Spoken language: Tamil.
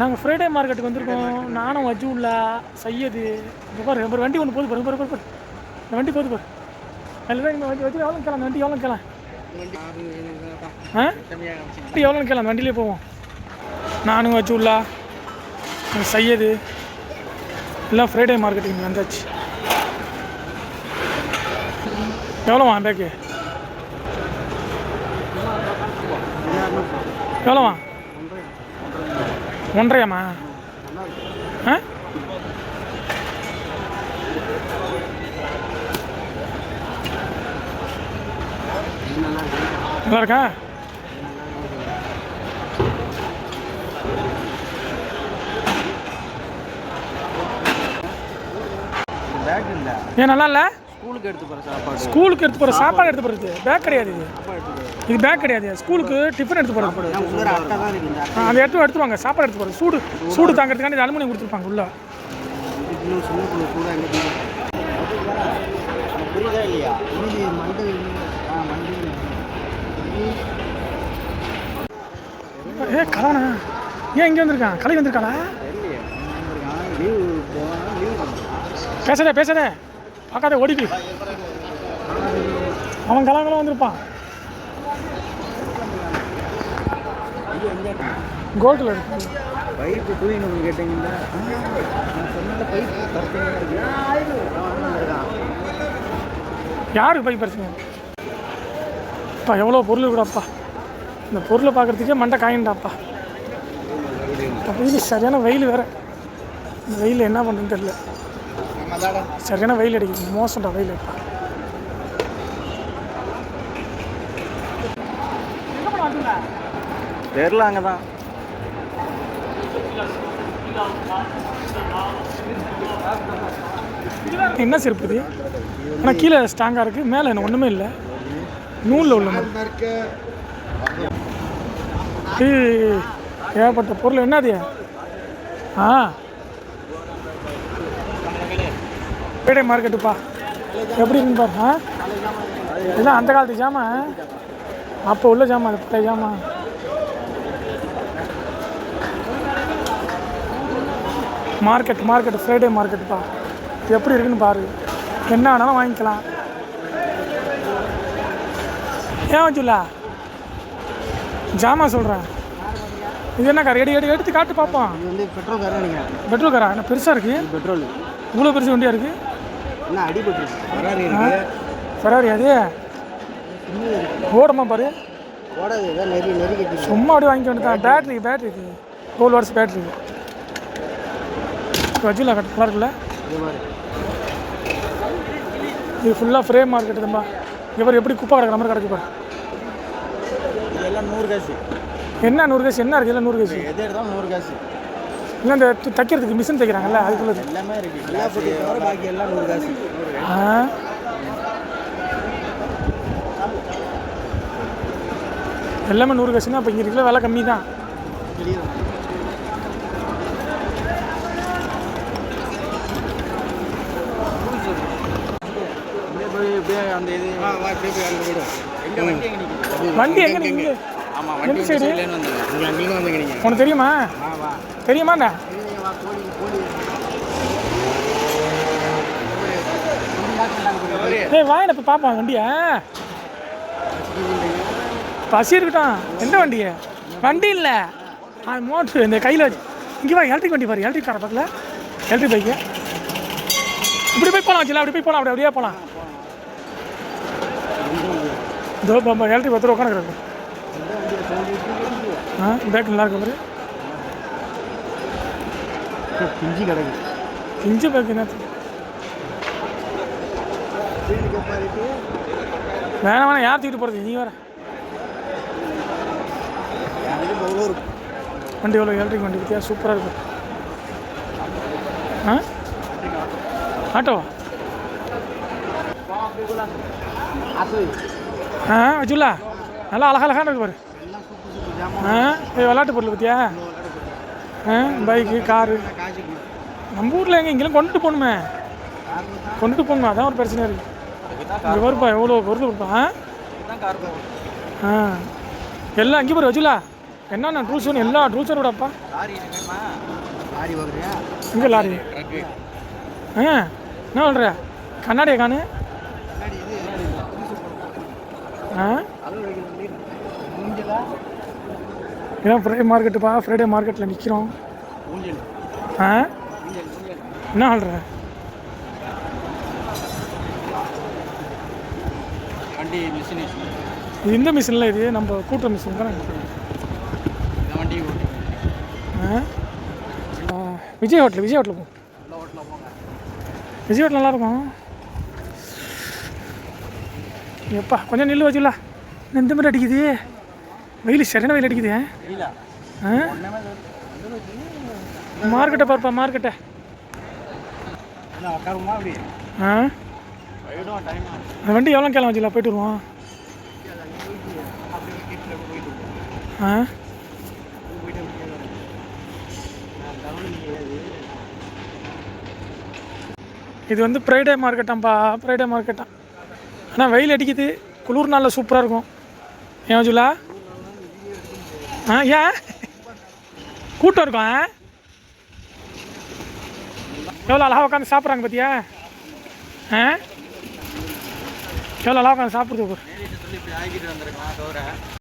நாங்கள் ஃப்ரைடே மார்க்கெட்டுக்கு வந்திருக்கோம். நானும் வஜூல்லா சையது பாரு ஒரு வண்டி ஒன்று போகுது பாரு பாரு பாரு. இந்த வண்டி போகுது பாரு. அதில் தான் இந்த வண்டி வச்சு எவ்வளோ கிளம்ப வண்டி எவ்வளோ கிளம்ப ஆ? வண்டி எவ்வளோ கிளம்ப வண்டியிலே போவோம். நானும் வஜூல்லா சையது எல்லாம் ஃப்ரைடே மார்க்கெட்டுக்கு வந்தாச்சு. எவ்வளோவா பேக்கு? எவ்வளோவா ஒன்றையாம்மா? ஆ? நல்லா இருக்கா? ஏன் நல்லா இல்லை? ஸ்கூலுக்கு எடுத்து போகிற சாப்பாடு? ஸ்கூலுக்கு எடுத்து போகிற சாப்பாடு எடுத்து போகிறது பேக் கிடையாது இது. இது பேக் கிடையாது. ஸ்கூலுக்கு டிஃபன் எடுத்து போகிறது அந்த எடுத்து எடுத்துருவாங்க. சாப்பாடு எடுத்து போகிறது சூடு சூடு தாங்கிறதுக்காண்டி இது அலுமினியம் கொடுத்துருப்பாங்க உள்ள. புரியுதா இல்லையா? இது மண்டை ஆ மண்டை ஏ கலவனா? ஏன் இங்கே வந்திருக்கான் கலை வந்திருக்காளா? லீவ் போனால் பார்க்காத ஓடிட்டு அவன் கலவங்களாம் வந்திருப்பான். கோல்டில் இருக்கு. பைப்பு தூயின்னு இருக்கு யாருக்கு பை பிரச்சனை அப்பா எவ்வளோ பொருள் இருக்குடாப்பா. இந்த பொருளை பார்க்குறதுக்கே மண்டை காயின்டாப்பா இது சரியான வெயில் வேறு. இந்த வெயில் என்ன பண்ணுறதுன்னு தெரியல. சரியான வெயில் அடிக்குது. மோசம்டா வெயில் இப்போ தெரில அங்கே தான் என்ன செருப்பு இது? ஆனால் கீழே ஸ்ட்ராங்காக இருக்குது மேலே என்ன ஒன்றுமே இல்லை. நூலில் உள்ள ஏகப்பட்ட பொருள். என்னது ஆ. பேடை மார்க்கெட்டுப்பா. எப்படி இருக்குன்னு பாரு ஆ? இதெல்லாம் அந்த காலத்து ஜாமான் அப்போ உள்ள ஜாமான் அது பழைய ஜாமான் மார்க்கெட் மார்க்கெட் ஃப்ரைடே மார்க்கெட்டுப்பா. எப்படி இருக்குன்னு பாரு. என்ன வேணாலும் வாங்கிக்கலாம். ஏன் வச்சுல? ஜாமான் சொல்கிறேன் இது என்ன கார்? எடு எடு எடுத்து காட்டு பார்ப்போம் பெட்ரோல் நீங்கள் பெட்ரோல் காரா? என்ன பெருசாக இருக்குது பெட்ரோல். இவ்வளோ பெருசு வண்டியாக இருக்குது என்ன அடிபட்டு ஃபெராரி அது? ஓடமா பாரு. ஓடாது நெறி கட்டி சும்மா அப்படியே வாங்கிக்க வேண்டியதான் பேட்ரி பேட்ரிக்கு டுவெல் வாட்ஸ் பேட்ரி வச்சுல கட் நல்லா இருக்குல்ல இது ஃபுல்லாக ஃப்ரே மார்க்கெட்டு தான்ப்பா இங்கே பாரு எப்படி குப்பை கிடக்கிற மாதிரி கிடக்கு பாரு. இதெல்லாம் நூறு காசு. என்ன நூறு கேஸ் என்ன இருக்குது இல்லை நூறு கேஸ் எது எடுத்தாலும் நூறு காசு. இல்லை இந்த தைக்கிறதுக்கு மிஷின் தைக்கிறாங்கல்ல அதுக்குள்ளது. எல்லாமே இருக்கு. எல்லா பொட்டி தவிர பாக்கி எல்லாம் நூறு காசு. ஆ. எல்லாமே நூறு காசுன்னா அப்போ இங்கே இருக்கிற விலை கம்மி தான் வண்டி எங்க நிற்குது வண்டி எந்த வண்டி சைடு? உனக்கு தெரியுமா? கோழி கோழி ஏய் வாங்கின இப்போ பார்ப்போம் வண்டியை. பசி இருக்கட்டும். எந்த வண்டியை? வண்டி இல்லை. அது மோட்ரு இந்த கையில் வச்சு. இங்கே வா எலக்ட்ரிக் வண்டி பாரு. எலக்ட்ரிக் காரை பார்க்கல எலக்ட்ரிக் பைக்கு இப்படி போய் போகலாம் வச்சுல அப்படி போய் போகலாம் அப்படி அப்படியே போகலாம் இதோ எலக்ட்ரிக் பத்து ரூபா உட்காந்துக்கிறது ஆ பேக் நல்லா இருக்கு பாரு? பிஞ்சு கிடக்கு. இஞ்சி பேக் என்ன? வேணாம் வேணாம் யார் தூக்கிட்டு போகிறது நீ இருக்கும் வண்டி எவ்வளோ எலக்ட்ரிக் வண்டி பற்றியா சூப்பராக இருக்கும் ஆ? ஆட்டோவா? ஆ வச்சுல நல்லா அழகழகான இருக்கு பாரு. ஆ? இது விளாட்டு பொருள் பற்றியா ஆ? Bike car. நம்ம ஊரில் எங்கே இங்கெல்லாம் கொண்டுட்டு போகணுமே. கொண்டுட்டு போகணும் அதான் ஒரு பிரச்சனை இருக்குது இங்கே வருப்பா எவ்வளோ பொருள் கொடுப்பா ஆ? ஆ. எல்லாம் அங்கே போய் வச்சுலா என்னென்ன ரூல்ஸ் எல்லா ரூல்ஸும் விடப்பா லாரி இங்கே லாரி. ஆ? என்ன சொல்கிற கண்ணாடியை காணு. ஆ? ஏன்னா ஃப்ரைடே மார்க்கெட்டுப்பா ஃப்ரைடே மார்க்கெட்டில் நிற்கிறோம் ஆ? என்ன ஆள்ற? இது இந்த மிஷினில் இது நம்ம கூட்டுற மிஷின் தானே? ஆ? விஜய் ஹோட்டல் விஜய் ஹோட்டல் போ. விஜய் ஹோட்டல் நல்லாயிருக்கும் எப்பா கொஞ்சம் நெல் வச்சுல இந்த மாதிரி அடிக்குது. வெயில் சரியான வெயில் அடிக்குது மார்க்கெட்டை பாருப்பா மார்க்கெட்டை. ஆ? அந்த வண்டி எவ்வளோ கேளம் வச்சுல போயிட்டு வருவோம்? ஆ? இது வந்து ஃப்ரைடே மார்க்கெட்டாம்பா ஃப்ரைடே மார்க்கெட்டா ஆனால் வெயில் அடிக்குது குளிர் நாளில் சூப்பராக இருக்கும். ஏன் வச்சுலா ஆ ஏன் கூட்டம் இருக்கும் ஆ? எவ்வளோ அழகாக உட்காந்து சாப்பிட்றாங்க பார்த்தியா ஆ? எவ்வளோ அழகாக உட்காந்து சாப்பிட்றது